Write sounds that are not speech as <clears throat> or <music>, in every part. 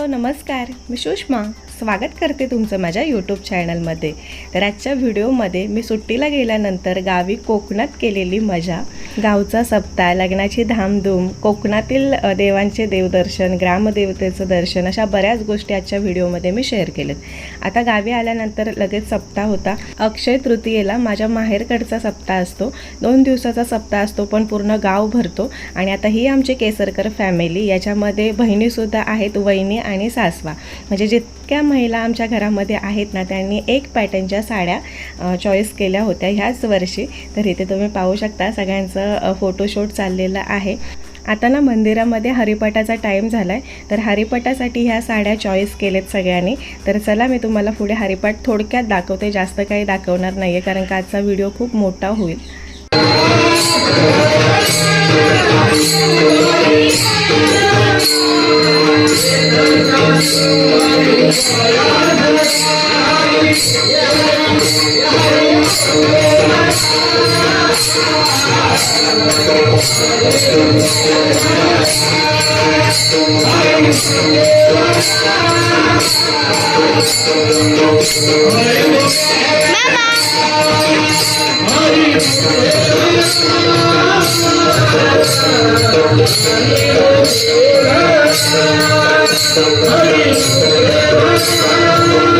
Hello नमस्कार मी सुषमा. स्वागत करते तुमचं माझ्या यूट्यूब चॅनलमध्ये तर आजच्या व्हिडिओमध्ये मी सुट्टीला गेल्यानंतर गावी कोकणात केलेली मजा गावचा सप्ताह लग्नाची धामधूम कोकणातील देवांचे देवदर्शन ग्रामदेवतेचं दर्शन अशा बऱ्याच गोष्टी आजच्या व्हिडिओमध्ये मी शेअर केलेत. आता गावी आल्यानंतर लगेच सप्ताह होता. अक्षय तृतीयेला माझ्या माहेरकडचा सप्ताह असतो. दोन दिवसाचा सप्ताह असतो पण पूर्ण गाव भरतो. आणि आता ही आमची केसरकर फॅमिली याच्यामध्ये बहिणीसुद्धा आहेत वहिनी आणि सासवा. म्हणजे जितक्या महिला आमच्या घरामध्ये आहेत ना त्यांनी एक पॅटर्नच्या साड्या चॉईस केल्या होत्या ह्याच वर्षी. तर इथे तुम्ही पाहू शकता सगळ्यांचं फोटोशूट चाललेलं आहे. आता ना मंदिरामध्ये हरिपाठाचा टाईम झाला आहे तर हरिपाठासाठी ह्या साड्या चॉईस केलेत सगळ्यांनी. तर चला मी तुम्हाला पुढे हरिपाठ थोडक्यात दाखवते. जास्त काही दाखवणार नाही आहे कारण का आजचा व्हिडिओ खूप मोठा होईल. Mama.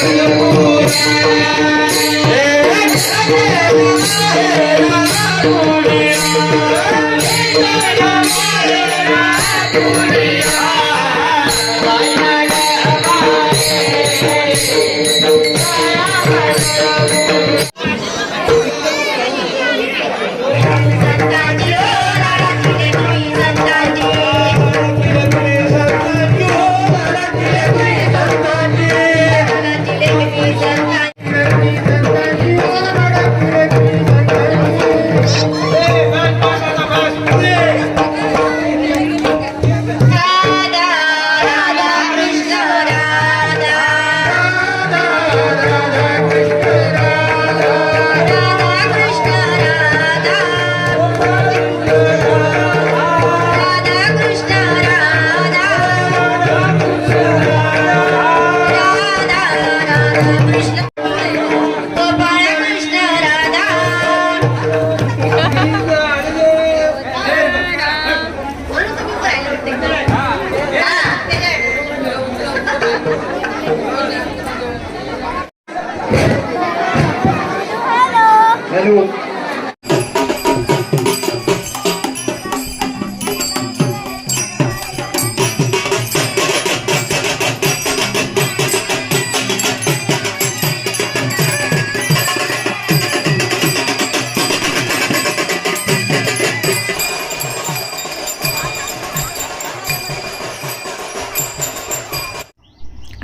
हॅलो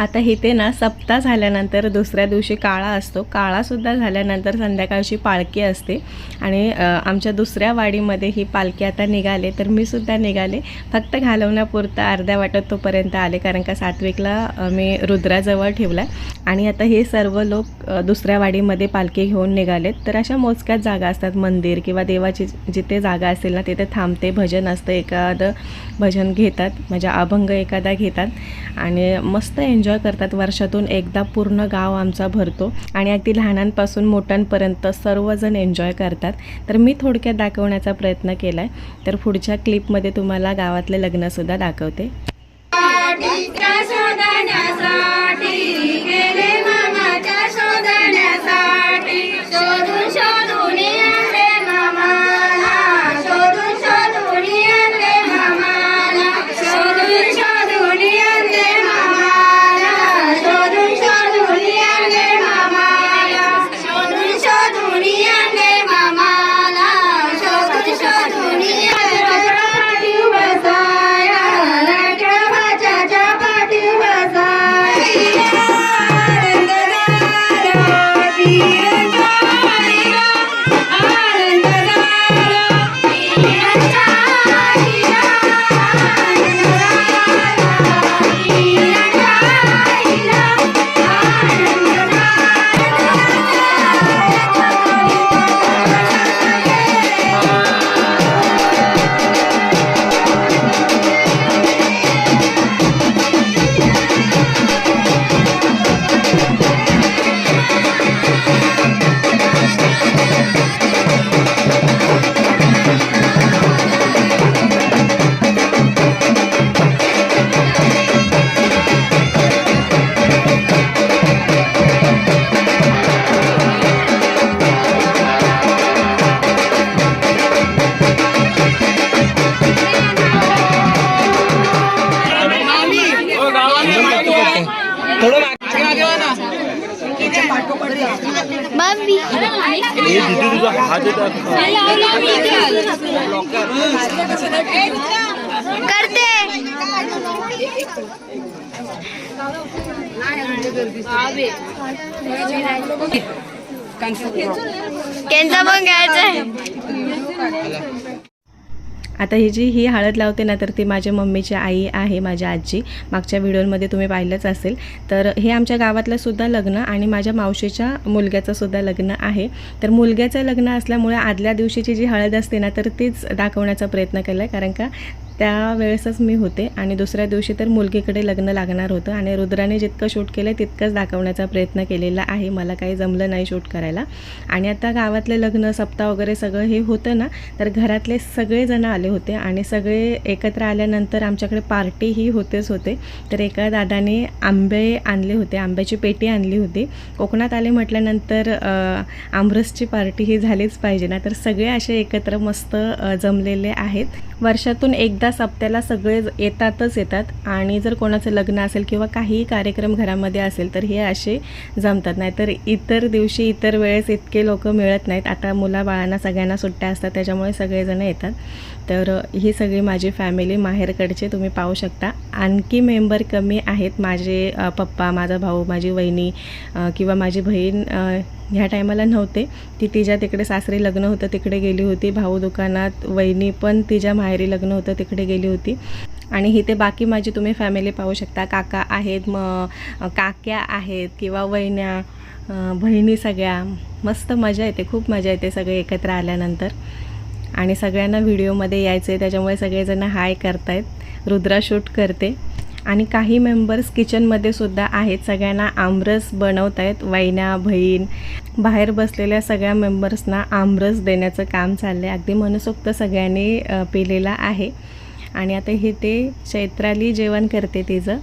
आता इथे ना सप्ताह झाल्यानंतर दुसऱ्या दिवशी काळा असतो. काळासुद्धा झाल्यानंतर संध्याकाळची पालखी असते. आणि आमच्या दुसऱ्या वाडीमध्ये ही पालखी आता निघाले. तर मी सुद्धा निघाले. फक्त घालवण्यापुरता अर्ध्या वाटत तोपर्यंत आले. कारण का सात्विकला मी रुद्राजवळ ठेवला आणि आता हे सर्व लोक दुसऱ्या वाडीमध्ये पालखी घेऊन निघालेत. तर अशा मोजक्याच जागा असतात. मंदिर किंवा देवाची जिथे जागा असेल ना तिथे थांबते भजन असतं. एखादं भजन घेतात. म्हणजे अभंग एखादा घेतात. आणि मस्त एन्जॉय करतात. वर्षातून एकदा पूर्ण गाव आमचा भरतो आणि अगदी लहानांपासून मोठ्यांपर्यंत सर्वजण एन्जॉय करतात. तर मी थोडक्यात दाखवण्याचा प्रयत्न केला आहे तर पुढच्या क्लिपमध्ये तुम्हाला गावातले लग्नसुद्धा दाखवते. शोधण्यासाठी शोधण्यासाठी. हे तिथे तुझा हात करते. त्यांचा पण घ्यायचंय आता ही जी ही हळद लावते ना तर ती माझ्या मम्मीची आई आहे माझ्या आजी. मागच्या व्हिडिओमध्ये तुम्ही पाहिलंच असेल. तर हे आमच्या गावातलं सुद्धा लग्न आणि माझ्या मावशीच्या मुलग्याचं सुद्धा लग्न आहे. तर मुलग्याचं लग्न असल्यामुळे आदल्या दिवशीची जी हळद असते ना तर तीच दाखवण्याचा प्रयत्न केला आहे कारण का? त्यावेळेसच मी होते आणि दुसऱ्या दिवशी तर मुलगीकडे लग्न लागणार होतं आणि रुद्राने जितकं शूट केलं आहे तितकंच दाखवण्याचा प्रयत्न केलेला आहे. मला काही जमलं नाही शूट करायला. आणि आता गावातले लग्न सप्ताह वगैरे सगळं हे होतं ना तर घरातले सगळेजण आले होते आणि सगळे एकत्र आल्यानंतर आमच्याकडे पार्टीही होतेच होते. तर एका दादाने आंबे आणले होते आंब्याची पेटी आणली होती. कोकणात आले म्हटल्यानंतर आमरसची पार्टी ही झालीच पाहिजे ना तर सगळे असे एकत्र मस्त जमलेले आहेत. वर्षातून एकदा सप्त्याला सगळे ज- येतातच येतात. आणि जर कोणाचं लग्न असेल किंवा काहीही कार्यक्रम घरामध्ये असेल तर हे असे जमतात. नाहीतर इतर दिवशी इतर वेळेस इतके लोक मिळत नाहीत. आता मुलाबाळांना सगळ्यांना सुट्ट्या असतात त्याच्यामुळे सगळेजण येतात. तर ही सगळी माझी फॅमिली माहेरकडचे तुम्ही पाहू शकता. आणखी मेंबर कमी आहेत माझे पप्पा माझा भाऊ माझी वहिनी किंवा माझी बहीण ह्या टायमाला नव्हते. ती तिच्या तिकडे सासरी लग्न होतं तिकडे गेली होती. भाऊ दुकानात वहिनी पण तिच्या माहेरी लग्न होतं तिकडे गेली होती. आणि इथे बाकी माझी तुम्ही फॅमिली पाहू शकता. काका आहेत मग काक्या आहेत किंवा वहिन्या बहिणी सगळ्या. मस्त मजा येते खूप मजा येते सगळे एकत्र आल्यानंतर. आणि सगळ्यांना व्हिडिओमध्ये यायचं आहे त्याच्यामुळे सगळेजण हाय करतायत. रुद्रा शूट करते. आणि काही मेंबर्स किचनमध्ये सुद्धा आहेत. सगळ्यांना आमरस बनवत आहेत. वैना बहीण बाहेर बसलेल्या सगळ्या मेंबर्सना आमरस देण्याचं काम चाललं आहे अगदी मनसोक्त सगळ्यांनी पिलेला आहे. आणि आता हे ते चैत्राली जेवण करते तिचं.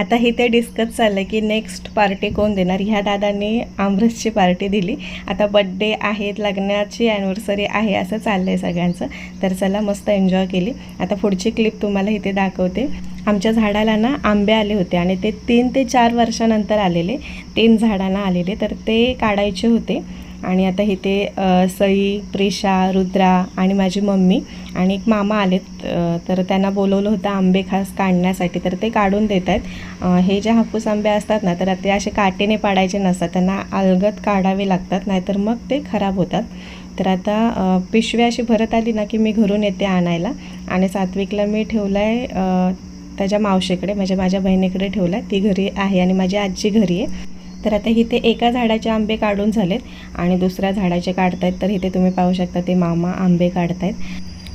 आता हे ते डिस्कस चाललं की नेक्स्ट पार्टी कोण देणार? ह्या दादांनी आमरसची पार्टी दिली. आता बड्डे आहेत लग्नाची ॲनिव्हर्सरी आहे असं चाललं आहे सगळ्यांचं. तर चला मस्त एन्जॉय केली. आता पुढची क्लिप तुम्हाला इथे दाखवते. आमच्या झाडाला ना आंबे आले होते आणि ते तीन ते चार वर्षानंतर आलेले. तीन झाडांना आलेले. तर ते काढायचे होते. आणि आता इथे सई प्रिशा रुद्रा आणि माझी मम्मी आणि एक मामा आलेत. तर त्यांना बोलवलं होतं आंबे खास काढण्यासाठी. तर ते काढून देत आहेत हे जे हापूस आंबे असतात ना तर ते असे काटेने पाडायचे नसतात. त्यांना अलगद काढावे लागतात नाहीतर मग ते खराब होतात. तर आता पिशवी अशी भरत आली ना की मी घरून येते आणायला. आणि सात्विकला मी ठेवलं आहे त्याच्या मावशीकडे म्हणजे माझ्या बहिणीकडे ठेवला आहे ती घरी आहे आणि माझी आजी घरी आहे. तर आता इथे एका झाडाचे आंबे काढून झालेत आणि दुसऱ्या झाडाचे काढतायत. तर इथे तुम्ही पाहू शकता ते मामा आंबे काढतायत.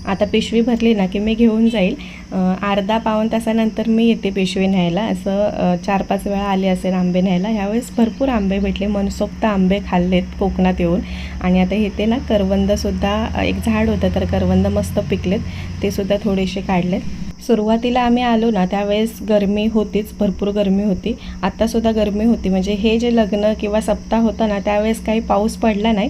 आता पिशवी भरली ना की मी घेऊन जाईल. अर्धा पाऊण तासानंतर मी येते पिशवी न्यायला. असं चार पाच वेळा आले असेल आंबे न्यायला. ह्यावेळेस भरपूर आंबे भेटले. मनसोक्त आंबे खाल्लेत कोकणात येऊन. आणि आता इथे ना करवंदसुद्धा एक झाड होतं तर करवंद मस्त पिकलेत. ते सुद्धा थोडेसे काढलेत. सुरुवातीला आम्ही आलो ना त्यावेळेस गरमी होतीच भरपूर गरमी होती. आत्तासुद्धा गरमी होती. म्हणजे हे जे लग्न किंवा सप्ताह होता ना त्यावेळेस काही पाऊस पडला नाही.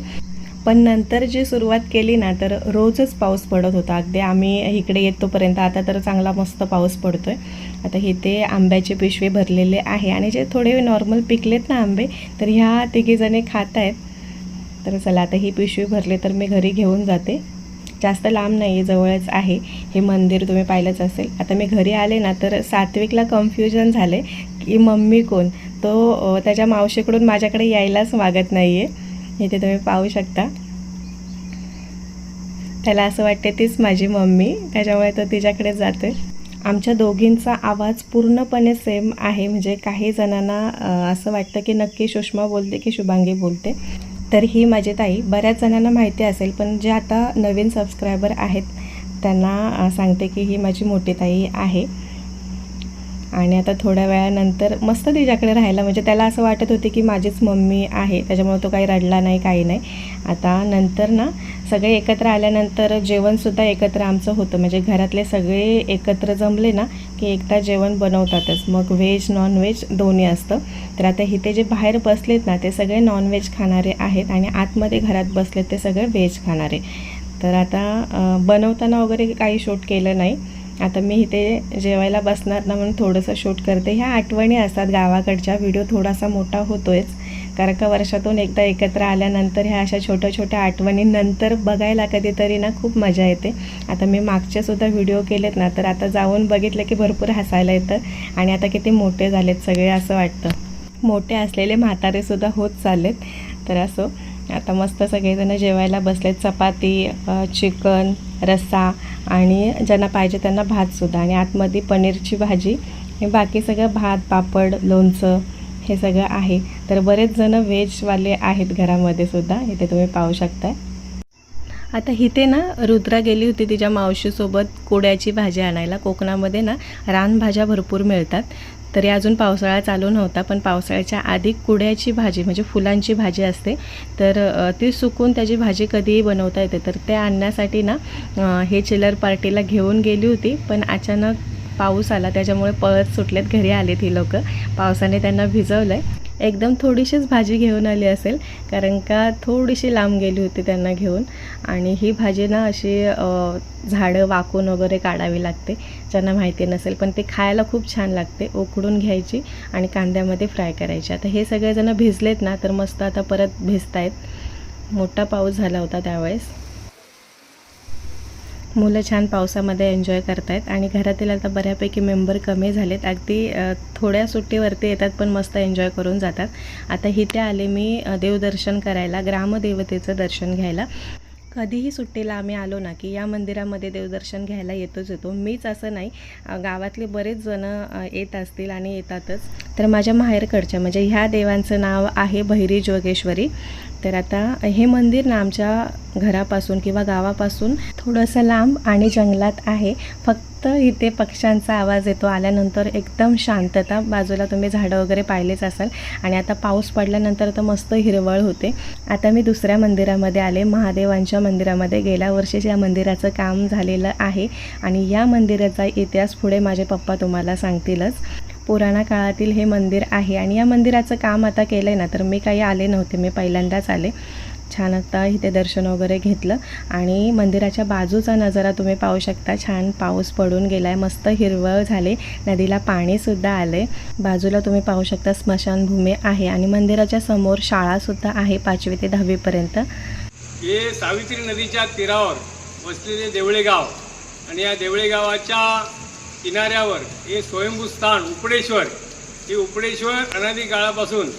पण नंतर जी सुरुवात केली ना तर रोजच पाऊस पडत होता. अगदी आम्ही इकडे येतोपर्यंत आता तर चांगला मस्त पाऊस पडतो आहे आता इथे आंब्याचे पिशवे भरलेले आहे. आणि जे थोडे नॉर्मल पिकलेत ना आंबे तर ह्या तिघीजणी खात आहेत. तर चला आता ही पिशवी भरली तर मी घरी घेऊन जाते. जास्त लांब नाही आहे जवळच आहे. हे मंदिर तुम्ही पाहिलंच असेल. आता मी घरी आले ना तर सात्विकला कन्फ्युजन झाले की मम्मी कोण? तो त्याच्या मावशीकडून माझ्याकडे यायलाच मागत नाही आहे इथे तुम्ही पाहू शकता. त्याला असं वाटते तीच माझी मम्मी. त्याच्यामुळे तो तिच्याकडे जाते आमच्या दोघींचा आवाज पूर्णपणे सेम आहे. म्हणजे काही जणांना असं वाटतं की नक्की सुषमा बोलते की शुभांगी बोलते. तर ही माझी ताई बऱ्याच जणांना माहिती असेल पण जे आता नवीन सबस्क्रायबर आहेत त्यांना सांगते की ही माझी मोठी ताई आहे. आणि आता थोड्या वेळानंतर मस्त तिच्याकडे राहायला म्हणजे त्याला असं वाटत होते की माझीच मम्मी आहे त्याच्यामुळे तो काही रडला नाही काही नाही. आता नंतर ना सगळे एकत्र आल्यानंतर जेवणसुद्धा एकत्र आमचं होतं. म्हणजे घरातले सगळे एकत्र जमले ना की एकदा जेवण बनवतातच. मग व्हेज नॉनव्हेज दोन्ही असतं. तर आता इथे जे बाहेर बसलेत ना ते सगळे नॉनव्हेज खाणारे आहेत आणि आतमध्ये घरात बसलेत ते सगळे व्हेज खाणारे. तर आता बनवताना वगैरे काही शूट केलं नाही. आता मी इथे जेवायला बसणार ना म्हणून थोडंसं शूट करते. ह्या आठवणी असतात गावाकडच्या. व्हिडिओ थोडासा मोठा होतोयच. कारण का वर्षातून एकदा एकत्र आल्यानंतर ह्या अशा छोट्या छोट्या आठवणी नंतर बघायला कधीतरी ना खूप मजा येते. आता मी मागचेसुद्धा व्हिडिओ केलेत ना तर आता जाऊन बघितलं की भरपूर हसायला येतं आणि आता किती मोठे झालेत सगळे असं वाटतं. मोठे असलेले म्हातारेसुद्धा होत चाललेत. तर असो. आता मस्त सगळेजण जेवायला बसलेत. चपाती चिकन रस्सा आणि ज्यांना पाहिजे त्यांना भातसुद्धा आणि आतमध्ये पनीरची भाजी. बाकी सगळं भात पापड लोणचं हे सगळं आहे. तर बरेच जण व्हेजवाले आहेत घरामध्ये सुद्धा. इथे तुम्ही पाहू शकताय. आता इथे ना रुद्रा गेली होती तिच्या मावशीसोबत कोड्याची भाजी आणायला. कोकणामध्ये ना रानभाज्या भरपूर मिळतात. तरी अजून पावसाळा चालू नव्हता पण पावसाळ्याच्या आधी कुड्याची भाजी म्हणजे फुलांची भाजी असते तर ती सुकून त्याची भाजी कधीही बनवता येते. तर ते आणण्यासाठी ना हे चिलर पार्टीला घेऊन गेली होती पण अचानक पाऊस आला त्याच्यामुळे पळत सुटलेत घरी आलेत ही लोकं. पावसाने त्यांना भिजवलं आहे एकदम थोडीशीच भाजी घेऊन आली असेल कारण का थोडीशी लांब गेली होती त्यांना घेऊन. आणि ही भाजी ना अशी झाडं वाकून वगैरे काढावी लागते ज्यांना माहिती नसेल पण ते खायला खूप छान लागते उकडून घ्यायची आणि कांद्यामध्ये फ्राय करायची. आता हे सगळेजण भिजलेत ना तर मस्त आता परत भिजतायत. मोठा पाऊस झाला होता त्यावेळेस. मुलं छान पावसामध्ये एन्जॉय करतायत आणि घरातील आता बऱ्यापैकी मेंबर कमी झालेत. अगदी थोड्या सुट्टीवरती येतात पण मस्त एन्जॉय करून जातात. आता इथे आले मी देवदर्शन करायला ग्रामदेवतेचं दर्शन घ्यायला. कधीही सुट्टीला आम्ही आलो ना की या मंदिरामध्ये देवदर्शन घ्यायला येतोच येतो. मीच असं नाही. गावातले बरेच जण येत असतील आणि येतातच. तर माझ्या माहेरकडच्या म्हणजे ह्या देवांचं नाव आहे भैरी जोगेश्वरी. तर आता हे मंदिर ना आमच्या घरापासून किंवा गावापासून थोडंसं लांब आणि जंगलात आहे. फक्त इथे पक्ष्यांचा आवाज येतो. आल्यानंतर एकदम शांतता. बाजूला तुम्ही झाडं वगैरे पाहिलेच असाल. आणि आता पाऊस पडल्यानंतर तर मस्त हिरवळ होते. आता मी दुसऱ्या मंदिरामध्ये आले. महादेवांच्या मंदिरामध्ये गेल्या वर्षीच या मंदिराचं काम झालेलं आहे. आणि या मंदिराचा इतिहास पुढे माझे पप्पा तुम्हाला सांगतीलच. पुराणा काळातील हे मंदिर आहे. आणि या मंदिराचं काम आता केलं आहे ना तर मी काही आले नव्हते. मी पहिल्यांदाच आले. छान आता इथे दर्शन वगैरे घेतलं. आणि मंदिराच्या बाजूचा नजारा तुम्ही पाहू शकता. छान पाऊस पडून गेला आहे मस्त हिरवळ झाले. नदीला पाणीसुद्धा आले बाजूला तुम्ही पाहू शकता स्मशानभूमी आहे. आणि मंदिराच्या समोर शाळासुद्धा आहे पाचवी ते दहावीपर्यंत हे सावित्री नदीच्या तीरावर वसलेले देवळे गाव आणि या देवळे गावाच्या किनाऱ्यावर हे स्वयंभू स्थान उपडेश्वर हे उपडेश्वर अनादी काळापासून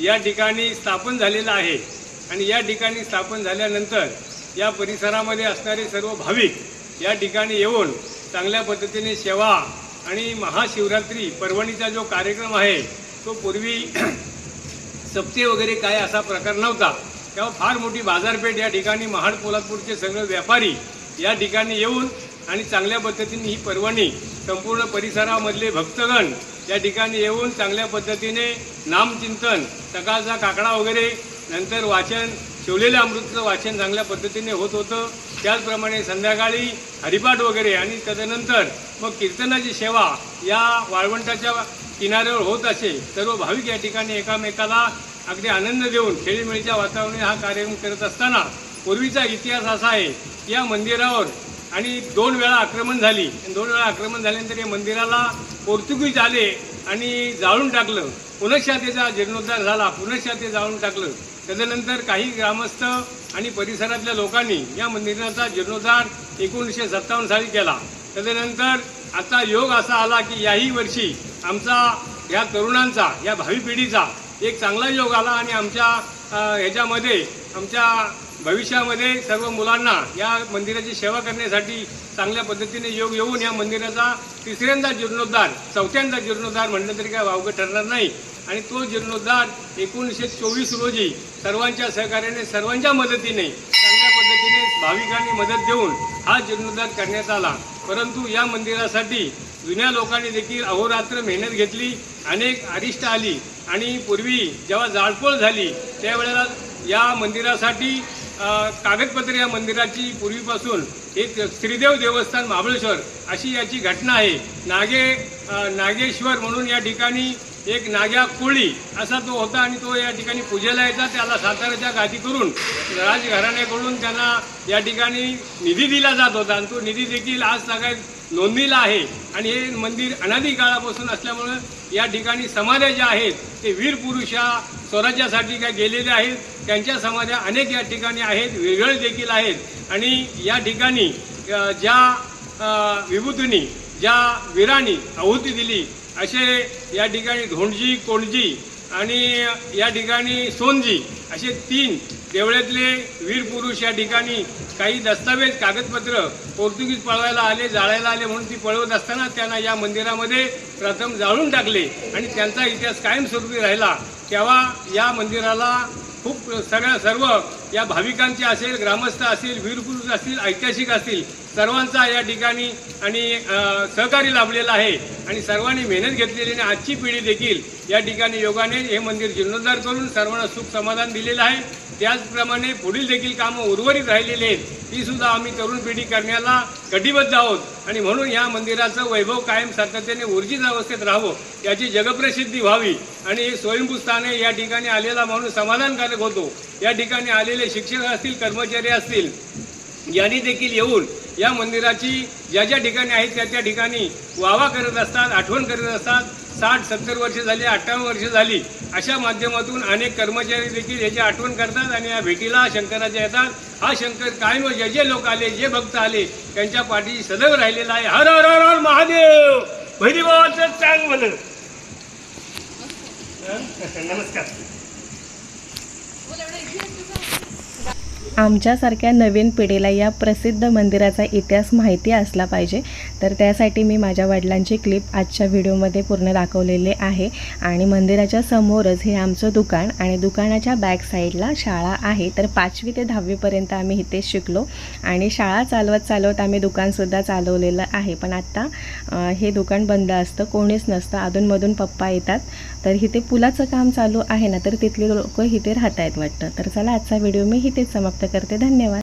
या ठिकाणी स्थापन झालेलं आहे. आणि या ठिकाणी स्थापन झाल्यानंतर या परिसरामध्ये असणारे सर्व भाविक या ठिकाणी येऊन चांगल्या पद्धतीने सेवा आणि महाशिवरात्री पर्वणीचा जो कार्यक्रम आहे तो पूर्वी <clears throat> सप्ते वगैरे काय असा प्रकार नव्हता. तेव्हा फार मोठी बाजारपेठ या ठिकाणी महाड पोलादपूरचे सगळे व्यापारी या ठिकाणी येऊन आणि चांगल्या पद्धतीने ही पर्वणी संपूर्ण परिसरामधले भक्तगण या ठिकाणी येऊन चांगल्या पद्धतीने नामचिंतन सकाळचा काकडा वगैरे नंतर वाचन शिवलेल्या अमृतचं वाचन चांगल्या पद्धतीने होत होतं. त्याचप्रमाणे संध्याकाळी हरिपाठ वगैरे आणि तदनंतर मग कीर्तनाची सेवा या वाळवंटाच्या किनाऱ्यावर होत असे. सर्व भाविक या ठिकाणी एकामेकाला अगदी आनंद देऊन खेळीमेळीच्या वातावरणात हा कार्यक्रम करत असताना पूर्वीचा इतिहास असा आहे या मंदिरावर आणि दोन वेळा आक्रमण झाली. आणि दोन वेळा आक्रमण झाल्यानंतर या मंदिराला पोर्तुगीज आले आणि जाळून टाकलं. पुनश्चा त्याचा जीर्णोद्धार झाला. पुनश्चा ते जाळून टाकलं. त्याच्यानंतर काही ग्रामस्थ आणि परिसरातल्या लोकांनी या मंदिराचा जीर्णोद्धार एकोणीसशे सत्तावन्न साली केला. त्याच्यानंतर आता योग असा आला की याही वर्षी आमचा ह्या तरुणांचा या भावी पिढीचा एक चांगला योग आला आणि आमच्या ह्याच्यामध्ये आमच्या भविष्यामध्ये सर्व मुलांना या मंदिराची सेवा करण्यासाठी चांगल्या पद्धतीने योग येऊन या मंदिराचा तिसऱ्यांदा जीर्णोद्धार चौथ्यांदा जीर्णोद्धार म्हटलं तरी काय वावगं ठरणार नाही. आणि तो जीर्णोद्धार एकोणीसशे चोवीस रोजी सर्वांच्या सहकार्याने सर्वांच्या मदतीने चांगल्या पद्धतीने भाविकांनी मदत देऊन हा जीर्णोद्धार करण्यात आला. परंतु या मंदिरासाठी जुन्या लोकांनी देखील अहोरात्र मेहनत घेतली अनेक अरिष्ट आली. आणि पूर्वी जेव्हा जाळपोळ झाली त्यावेळेला या मंदिरासाठी कागदपत्र या मंदिराची पूर्वीपासून एक श्रीदेव देवस्थान महाबळेश्वर अशी याची घटना आहे. नागे नागेश्वर म्हणून या ठिकाणी एक नाग्या कोळी असा तो होता आणि तो या ठिकाणी पूजेला यायचा त्याला साताऱ्याच्या गादी करून राजघराण्याकडून त्यांना या ठिकाणी निधी दिला जात होता आणि तो निधी देखील आज सगळ्यात नोंदणीला आहे. आणि हे मंदिर अनादी काळापासून असल्यामुळं या ठिकाणी समाध्या ज्या आहेत ते वीर पुरुष या स्वराज्यासाठी काय गेलेले आहेत. त्यांच्या समाध्या अनेक या ठिकाणी आहेत वेगळे देखील आहेत. आणि या ठिकाणी ज्या विभूतींनी ज्या वीरांनी आहुती दिली असे या ठिकाणी धोंडजी कोणजी आणि या ठिकाणी सोनजी असे तीन तेवढ्यातले वीर पुरुष या ठिकाणी काही दस्तावेज कागदपत्र पोर्तुगीज पळवायला आले जाळायला आले म्हणून ती पळवत असताना त्यांना या मंदिरामध्ये प्रथम जाळून टाकले आणि त्यांचा इतिहास कायमस्वरूपी राहिला. तेव्हा या मंदिराला खूप सगळ्या सर्व या भाविकांचे असेल ग्रामस्थ असतील वीरपुरुष असतील ऐतिहासिक असतील सर्वांचा या ठिकाणी आणि सहकारी सहकार्य लाभलेलं आहे. आणि सर्वांनी मेहनत घेतलेली आणि आजची पिढी देखील या ठिकाणी योगाने हे मंदिर जीर्णोद्धार करून सर्वांना सुख समाधान दिलेलं आहे. त्याचप्रमाणे पुढील देखील कामं उर्वरित राहिलेली आहेत. ती सुद्धा आम्ही तरुण पिढी करण्याला कटिबद्ध आहोत. आणि म्हणून या मंदिराचं वैभव कायम सातत्याने ऊर्जित अवस्थेत राहावं याची जगप्रसिद्धी व्हावी. आणि हे स्वयंभू या ठिकाणी आलेला माणूस समाधानकारक होतो. या ठिकाणी आलेले शिक्षक असतील कर्मचारी असतील यांनी देखील येऊन या मंदिराची ज्या ज्या ठिकाणी आहेत त्या त्या ठिकाणी वावा करत असतात आठवण करत असतात. साठ सत्तर वर्ष झाली अठ्ठावन्न वर्ष झाली अशा माध्यमातून अनेक कर्मचारी देखील याची आठवण करतात आणि या भेटीला शंकराच्या येतात. हा शंकर कायम जे जे लोक आले जे भक्त आले त्यांच्या पाठीशी सदैव राहिलेला आहे. हर हर हर हर महादेव! भैरीबाबाचं चांग म्हण <laughs> नमस्कार. आमच्यासारख्या नवीन पिढीला या प्रसिद्ध मंदिराचा इतिहास माहिती असला पाहिजे. तर त्यासाठी मी माझ्या वडिलांची क्लिप आजच्या व्हिडिओमध्ये पूर्ण दाखवलेली आहे. आणि मंदिराच्या समोरच हे आमचं दुकान आणि दुकानाच्या बॅक साईडला शाळा आहे. तर पाचवी ते दहावीपर्यंत आम्ही इथे शिकलो आणि शाळा चालवत चालवत आम्ही दुकानसुद्धा चालवलेलं आहे. पण आत्ता हे दुकान बंद असतं कोणीच नसतं अधूनमधून पप्पा येतात. तर इथे पुलाचं काम चालू आहे ना तर तिथले लोक इथे राहत आहेत वाटतं. तर चला आजचा व्हिडिओ मी इथेच समाप्त करते. धन्यवाद.